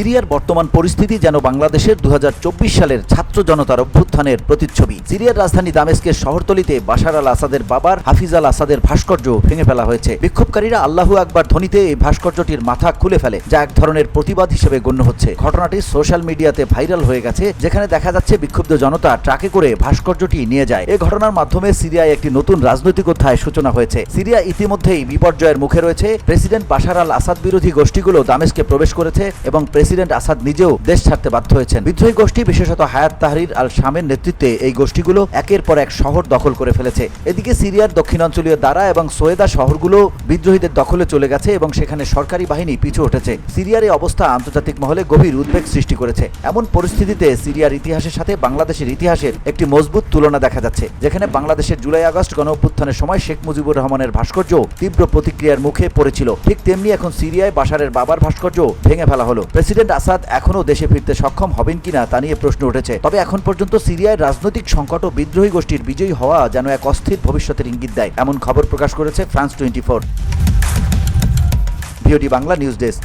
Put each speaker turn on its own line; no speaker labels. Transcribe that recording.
সিরিয়ার বর্তমান পরিস্থিতি যেন বাংলাদেশের দু হাজার চব্বিশ সালের ছাত্র জনতার অভ্যুত্থানের প্রতিচ্ছবি। সিরিয়ার রাজধানী দামেস্কের শহরতলিতে বাশার আল আসাদের বাবার, হাফিজ আল আসাদের ভাস্কর্য ভেঙে ফেলা হয়েছে। বিক্ষোভকারীরা আল্লাহু আকবার ধ্বনিতে এই ভাস্কর্যটির মাথা খুলে ফেলে, যা এক ধরনের প্রতিবাদ হিসেবে গণ্য হচ্ছে। ঘটনাটি সোশ্যাল মিডিয়াতে ভাইরাল হয়ে গেছে, যেখানে দেখা যাচ্ছে বিক্ষুব্ধ জনতা ট্রাকে করে ভাস্কর্যটি নিয়ে যায়। এই ঘটনার মাধ্যমে সিরিয়ায় একটি নতুন রাজনৈতিক অধ্যায় সূচনা হয়েছে। সিরিয়া ইতিমধ্যেই বিপর্যয়ের মুখে রয়েছে। প্রেসিডেন্ট বাশার আল আসাদ বিরোধী গোষ্ঠীগুলো দামেস্কে প্রবেশ করেছে এবং প্রেসিডেন্ট আসাদ নিজেও দেশ ছাড়তে বাধ্য হয়েছেন। বিদ্রোহী গোষ্ঠী, বিশেষত হায়াত তাহরির আল শামের নেতৃত্বে এই গোষ্ঠীগুলো একের পর এক শহর দখল করে ফেলেছে। এদিকে সিরিয়ার দক্ষিণাঞ্চলীয় দারা এবং সোয়েদা শহরগুলো বিদ্রোহীদের দখলে চলে গেছে এবং সেখানে সরকারি বাহিনী পিছু উঠেছে সিরিয়ার এই অবস্থা আন্তর্জাতিক মহলে গভীর উদ্বেগ সৃষ্টি করেছে। এমন পরিস্থিতিতে সিরিয়ার ইতিহাসের সাথে বাংলাদেশের ইতিহাসের একটি মজবুত তুলনা দেখা যাচ্ছে, যেখানে বাংলাদেশের জুলাই আগস্ট গণ অভ্যুত্থানের সময় শেখ মুজিবুর রহমানের ভাস্কর্য তীব্র প্রতিক্রিয়ার মুখে পড়েছিল। ঠিক তেমনি এখন সিরিয়ায় বাশারের বাবার ভাস্কর্য ভেঙে ফেলা হলো। প্রেসিডেন্ট আসাদ এখনও দেশে ফিরতে সক্ষম হবেন কিনা তা নিয়ে প্রশ্ন উঠেছে। তবে এখন পর্যন্ত সিরিয়ায় রাজনৈতিক সংকট ও বিদ্রোহী গোষ্ঠীর বিজয়ী হওয়া যেন এক অস্থির ভবিষ্যতের ইঙ্গিত দেয়, এমন খবর প্রকাশ করেছে France twenty four Bangla news desk.